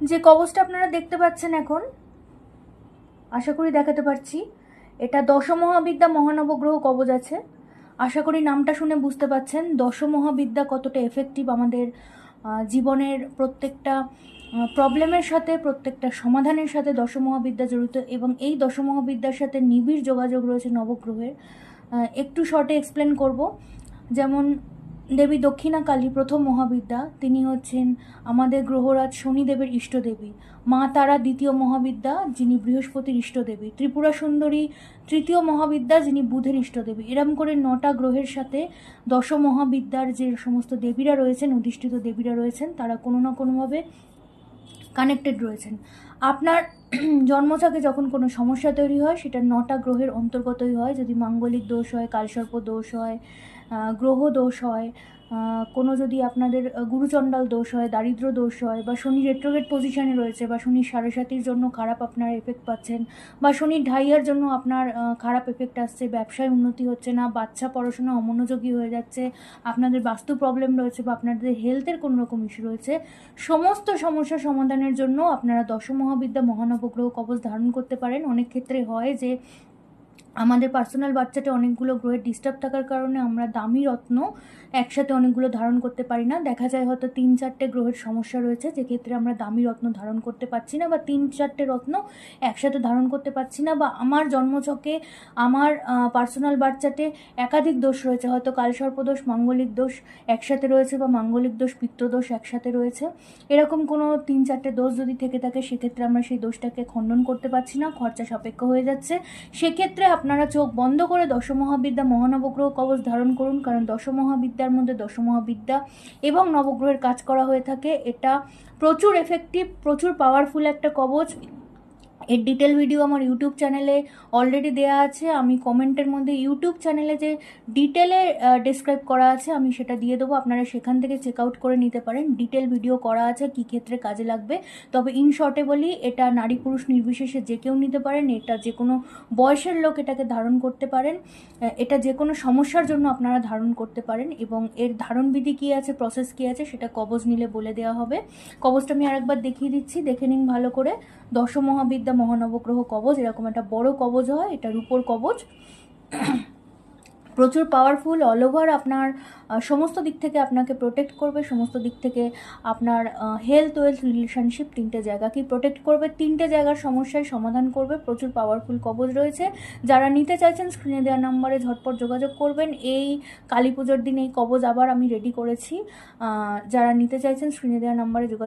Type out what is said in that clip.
যে কবচটা আপনারা দেখতে পাচ্ছেন এখন, আশা করি দেখাতে পারছি, এটা দশমহাবিদ্যা মহানবগ্রহ কবচ আছে। আশা করি নামটা শুনে বুঝতে পাচ্ছেন, দশমহাবিদ্যা কতটা এফেক্টিভ আমাদের জীবনের প্রত্যেকটা প্রবলেমের সাথে, প্রত্যেকটা সমাধানের সাথে দশমহাবিদ্যা জড়িত এবং এই দশমহাবিদ্যার সাথে নিবিড় যোগাযোগ রয়েছে নবগ্রহের। একটু শর্টে এক্সপ্লেন করব। যেমন দেবী দক্ষিণা কালী প্রথম মহাবিদ্যা, তিনি হচ্ছেন আমাদের গ্রহরাজ শনিদেবের ইষ্টদেবী। মা তারা দ্বিতীয় মহাবিদ্যা, যিনি বৃহস্পতির ইষ্টদেবী। ত্রিপুরা সুন্দরী তৃতীয় মহাবিদ্যা, যিনি বুধের ইষ্টদেবী। এরম করে নটা গ্রহের সাথে দশ মহাবিদ্যার যে সমস্ত দেবীরা রয়েছেন অধিষ্ঠিত দেবীরা রয়েছেন, তারা কোনো না কোনোভাবে কানেক্টেড রয়েছেন। আপনার জন্মছকে যখন কোনো সমস্যা তৈরি হয়, সেটা নটা গ্রহের অন্তর্গতই হয়। যদি মাঙ্গলিক দোষ হয়, কালসর্প দোষ হয় গ্রহ দোষ হয় কোনো যদি আপনাদের গুরুচণ্ডাল দোষ হয়, দারিদ্র দোষ হয়, বা শনি রেট্রোগেট পজিশানে রয়েছে, বা শনির সাড়ে সাতির জন্য খারাপ আপনার এফেক্ট পাচ্ছেন, বা শনির ঢাইয়ার জন্য আপনার খারাপ এফেক্ট আসছে, ব্যবসায় উন্নতি হচ্ছে না, বাচ্চা পড়াশোনা অমনোযোগী হয়ে যাচ্ছে, আপনাদের বাস্তু প্রবলেম রয়েছে, বা আপনাদের হেলথের কোনো রকম ইস্যু রয়েছে, সমস্ত সমস্যা সমাধানের জন্য আপনারা দশমহাবিদ্যা মহানবগ্রহ কবচ ধারণ করতে পারেন। অনেক ক্ষেত্রে হয় যে আমাদের পার্সোনাল বাচ্চাটা অনেকগুলো গ্রহের ডিস্টার্ব থাকার কারণে আমরা দামি রত্ন একসাথে অনেকগুলো ধারণ করতে পারি না। দেখা যায় হয়তো তিন চারটে গ্রহের সমস্যা রয়েছে, যেক্ষেত্রে আমরা দামি রত্ন ধারণ করতে পারছি না বা তিন চারটে রত্ন একসাথে ধারণ করতে পারছি না বা আমার জন্মছকে আমার পার্সোনাল বাচ্চাতে একাধিক দোষ রয়েছে। হয়তো কালসর্পদোষ মাঙ্গলিক দোষ একসাথে রয়েছে বা মাঙ্গলিক দোষ পিত্তদোষ একসাথে রয়েছে। এরকম কোনো তিন চারটে দোষ যদি থেকে থাকে, সেক্ষেত্রে আমরা সেই দোষটাকে খণ্ডন করতে পারছি না, খরচা সাপেক্ষ হয়ে যাচ্ছে। সেক্ষেত্রে আপনারা চোখ বন্ধ করে দশমহাবিদ্যা মহানবগ্রহ কবচ ধারণ করুন, কারণ দশমহাবিদ্যার মধ্যে দশমহাবিদ্যা এবং নবগ্রহের কাজ করা হয়ে থাকে। এটা প্রচুর এফেক্টিভ প্রচুর পাওয়ারফুল একটা কবচ। এর ডিটেল ভিডিও আমার ইউটিউব চ্যানেলে অলরেডি দেওয়া আছে। আমি কমেন্টের মধ্যে ইউটিউব চ্যানেলে যে ডিটেলে ডিসক্রাইব করা আছে, আমি সেটা দিয়ে দেবো। আপনারা সেখান থেকে চেক আউট করে নিতে পারেন। ডিটেল ভিডিও করা আছে, কী ক্ষেত্রে কাজে লাগবে। তবে ইন শর্টে বলি, এটা নারী পুরুষ নির্বিশেষে যে কেউ নিতে পারেন, এটা যে কোনো বয়সের লোক এটাকে ধারণ করতে পারেন। এটা যে কোনো সমস্যার জন্য আপনারা ধারণ করতে পারেন এবং এর ধারণবিধি কী আছে প্রসেস কী আছে, সেটা কবজ নিলে বলে দেওয়া হবে। কবজটা আমি আরেকবার দেখিয়ে দিচ্ছি। দেখে নিন ভালো করে। দশমহাবিদ্যা মহানবগ্রহ কবচ এরকম একটা বড় কবচ হয় এটা রূপোর কবচ প্রচুর পাওয়ারফুল অল ওভার আপনার সমস্ত দিক থেকে আপনাকে প্রোটেক্ট করবে, সমস্ত দিক থেকে আপনার হেলথ ওয়েলথ রিলেশনশিপ তিনটে জায়গাকেই প্রোটেক্ট করবে? তিনটে জায়গার সমস্যার সমাধান করবে, প্রচুর পাওয়ারফুল কবজ রয়েছে। যারা নিতে চাইছেন স্ক্রিনে দেওয়া নাম্বারে ঝটপট যোগাযোগ করবেন। এই কালী পুজোর দিন এই কবজ আবার আমি রেডি করেছি। যারা নিতে চাইছেন স্ক্রিনে দেওয়া নাম্বারে যোগাযোগ